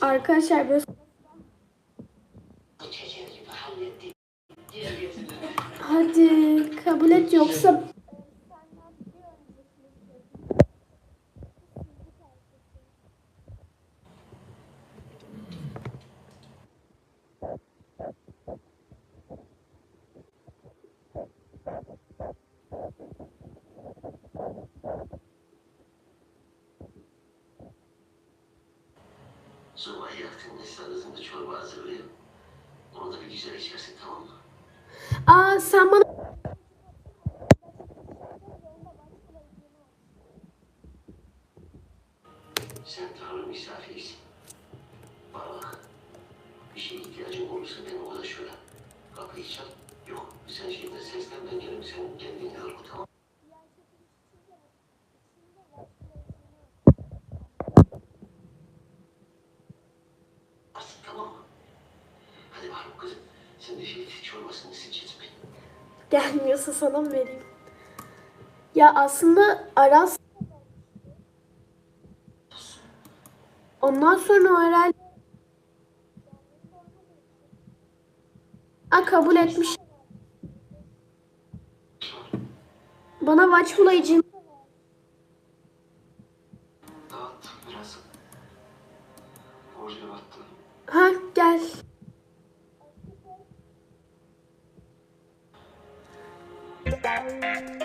Arkadaşlar böyle Hadi kabul et yoksa Sobayı yaktığında esnasında çorba hazırlayayım. Onu da bir güzel içersin tamam mı? Aa sen bana Sen Tanrı misafirisin. Bana. Bir şeye ihtiyacın olursa Sen de şey çorbasını seçeceğiz mi? gelmiyorsa sana mı vereyim? Ya aslında Aras Ondan sonra herhalde Aa, kabul etmiş. Bana. Borcu battım. Ha gel. Música